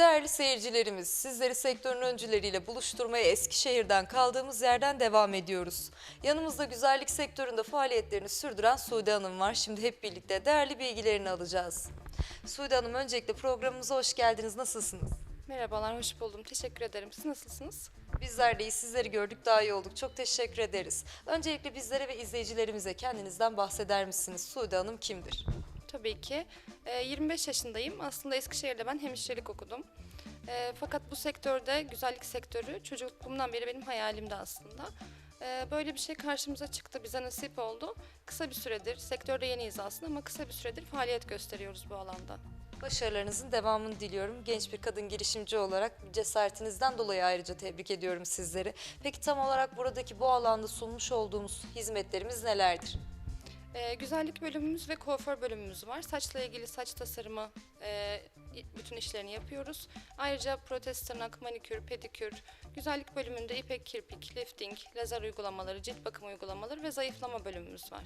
Değerli seyircilerimiz, sizleri sektörün öncüleriyle buluşturmaya Eskişehir'den kaldığımız yerden devam ediyoruz. Yanımızda güzellik sektöründe faaliyetlerini sürdüren Sude Hanım var. Şimdi hep birlikte değerli bilgilerini alacağız. Sude Hanım öncelikle programımıza hoş geldiniz. Nasılsınız? Merhabalar, hoş buldum. Teşekkür ederim. Siz nasılsınız? Bizler de iyi, sizleri gördük daha iyi olduk. Çok teşekkür ederiz. Öncelikle bizlere ve izleyicilerimize kendinizden bahseder misiniz? Sude Hanım kimdir? Tabii ki. Ee, 25 yaşındayım. Aslında Eskişehir'de ben hemşirelik okudum. Ee, fakat bu sektörde, güzellik sektörü çocukluğumdan beri benim hayalimdi aslında. Ee, böyle bir şey karşımıza çıktı, bize nasip oldu. Kısa bir süredir, sektörde yeniyiz aslında ama kısa bir süredir faaliyet gösteriyoruz bu alanda. Başarılarınızın devamını diliyorum. Genç bir kadın girişimci olarak cesaretinizden dolayı ayrıca tebrik ediyorum sizleri. Peki tam olarak buradaki bu alanda sunmuş olduğumuz hizmetlerimiz nelerdir? Ee, güzellik bölümümüz ve kuaför bölümümüz var. Saçla ilgili saç tasarımı e, bütün işlerini yapıyoruz. Ayrıca protez tırnak, manikür, pedikür, güzellik bölümünde ipek kirpik, lifting, lazer uygulamaları, cilt bakım uygulamaları ve zayıflama bölümümüz var.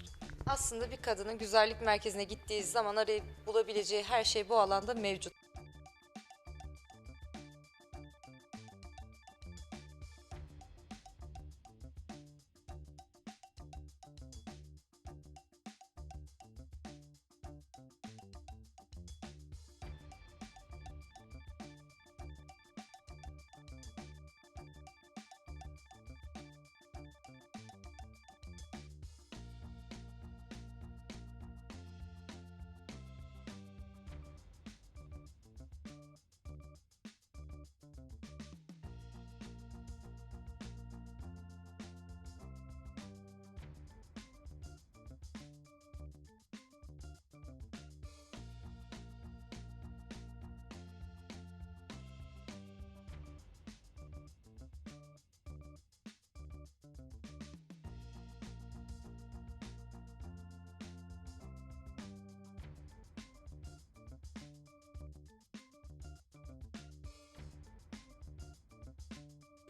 Aslında bir kadının güzellik merkezine gittiği zaman arayıp bulabileceği her şey bu alanda mevcut.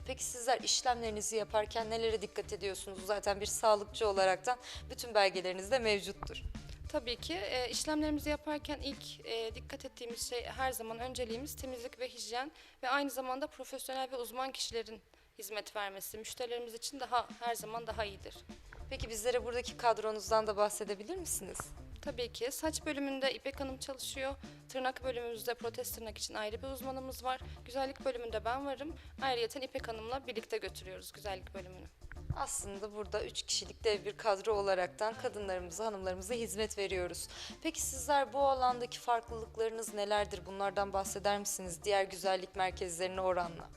Peki sizler işlemlerinizi yaparken nelere dikkat ediyorsunuz? Zaten bir sağlıkçı olaraktan bütün belgeleriniz de mevcuttur. Tabii ki e, işlemlerimizi yaparken ilk e, dikkat ettiğimiz şey her zaman önceliğimiz temizlik ve hijyen ve aynı zamanda profesyonel ve uzman kişilerin hizmet vermesi müşterilerimiz için daha her zaman daha iyidir. Peki bizlere buradaki kadronuzdan da bahsedebilir misiniz? Tabii ki. Saç bölümünde İpek Hanım çalışıyor. Tırnak bölümümüzde protez tırnak için ayrı bir uzmanımız var. Güzellik bölümünde ben varım. Ayrıyeten İpek Hanım'la birlikte götürüyoruz güzellik bölümünü. Aslında burada üç kişilik dev bir kadro olaraktan kadınlarımıza, hanımlarımıza hizmet veriyoruz. Peki sizler bu alandaki farklılıklarınız nelerdir? Bunlardan bahseder misiniz diğer güzellik merkezlerine oranla?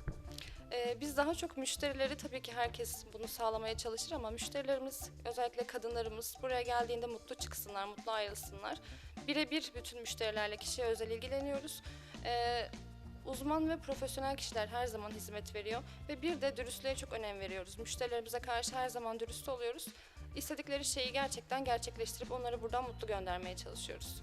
Ee, biz daha çok müşterileri tabii ki herkes bunu sağlamaya çalışır ama müşterilerimiz özellikle kadınlarımız buraya geldiğinde mutlu çıksınlar, mutlu ayrılsınlar. Birebir bütün müşterilerle kişiye özel ilgileniyoruz. Ee, uzman ve profesyonel kişiler her zaman hizmet veriyor ve bir de dürüstlüğe çok önem veriyoruz. Müşterilerimize karşı her zaman dürüst oluyoruz. İstedikleri şeyi gerçekten gerçekleştirip onları buradan mutlu göndermeye çalışıyoruz.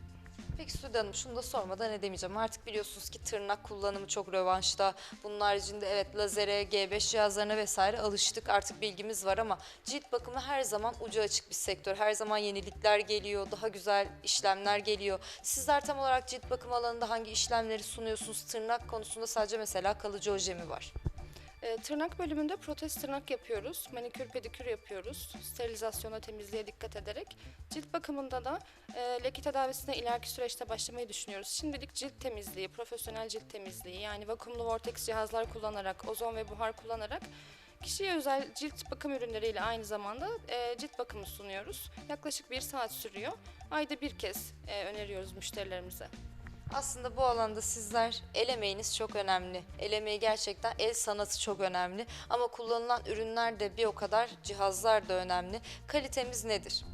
Peki Sude Hanım şunu da sormadan edemeyeceğim. Artık biliyorsunuz ki tırnak kullanımı çok rövanşta. Bunun haricinde evet lazere, G5 cihazlarına vesaire alıştık. Artık bilgimiz var ama cilt bakımı her zaman ucu açık bir sektör. Her zaman yenilikler geliyor, daha güzel işlemler geliyor. Sizler tam olarak cilt bakımı alanında hangi işlemleri sunuyorsunuz? Tırnak konusunda sadece mesela kalıcı oje mi var? E, tırnak bölümünde protez tırnak yapıyoruz, manikür pedikür yapıyoruz, sterilizasyona, temizliğe dikkat ederek. Cilt bakımında da e, leke tedavisine ileriki süreçte başlamayı düşünüyoruz. Şimdilik cilt temizliği, profesyonel cilt temizliği yani vakumlu vortex cihazlar kullanarak, ozon ve buhar kullanarak kişiye özel cilt bakım ürünleriyle aynı zamanda e, cilt bakımı sunuyoruz. Yaklaşık bir saat sürüyor. Ayda bir kez e, öneriyoruz müşterilerimize. Aslında bu alanda sizler el emeğiniz çok önemli. El emeği gerçekten el sanatı çok önemli. Ama kullanılan ürünler de bir o kadar cihazlar da önemli. Kalitemiz nedir?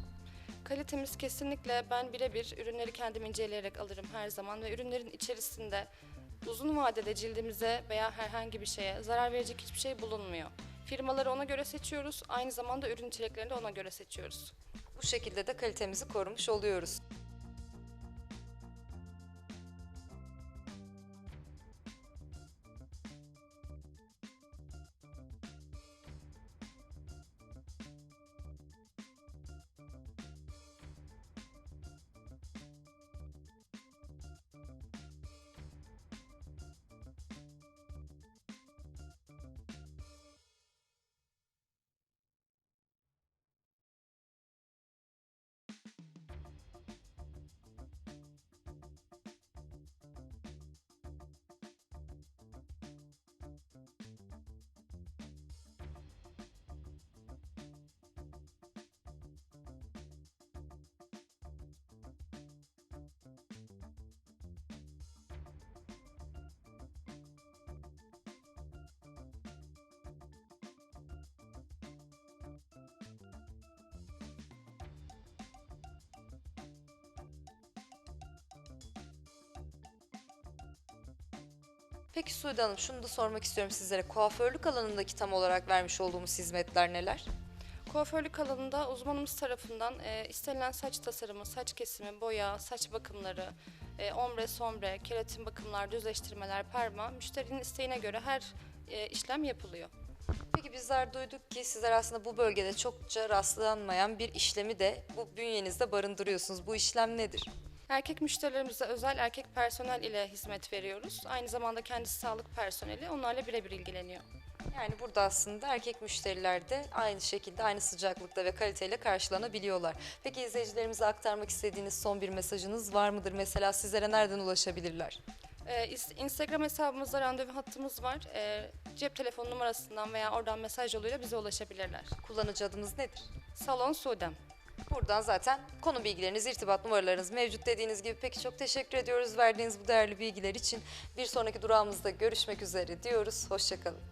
Kalitemiz kesinlikle ben birebir ürünleri kendim inceleyerek alırım her zaman ve ürünlerin içerisinde uzun vadede cildimize veya herhangi bir şeye zarar verecek hiçbir şey bulunmuyor. Firmaları ona göre seçiyoruz, aynı zamanda ürün içeriklerini de ona göre seçiyoruz. Bu şekilde de kalitemizi korumuş oluyoruz. Peki Sude Hanım şunu da sormak istiyorum sizlere. Kuaförlük alanındaki tam olarak vermiş olduğumuz hizmetler neler? Kuaförlük alanında uzmanımız tarafından e, istenilen saç tasarımı, saç kesimi, boya, saç bakımları, e, ombre, sombre, keratin bakımlar, düzleştirmeler, perma, müşterinin isteğine göre her e, işlem yapılıyor. Peki bizler duyduk ki sizler aslında bu bölgede çokça rastlanmayan bir işlemi de bu bünyenizde barındırıyorsunuz. Bu işlem nedir? Erkek müşterilerimize özel erkek personel ile hizmet veriyoruz. Aynı zamanda kendisi sağlık personeli onlarla birebir ilgileniyor. Yani burada aslında erkek müşteriler de aynı şekilde aynı sıcaklıkta ve kaliteyle karşılanabiliyorlar. Peki izleyicilerimize aktarmak istediğiniz son bir mesajınız var mıdır? Mesela sizlere nereden ulaşabilirler? Ee, Instagram hesabımızda randevu hattımız var. Ee, cep telefonu numarasından veya oradan mesaj yoluyla bize ulaşabilirler. Kullanıcı adımız nedir? Salon Sudem. Buradan zaten konu bilgileriniz, irtibat numaralarınız mevcut dediğiniz gibi. Peki çok teşekkür ediyoruz verdiğiniz bu değerli bilgiler için. Bir sonraki durağımızda görüşmek üzere diyoruz. Hoşçakalın.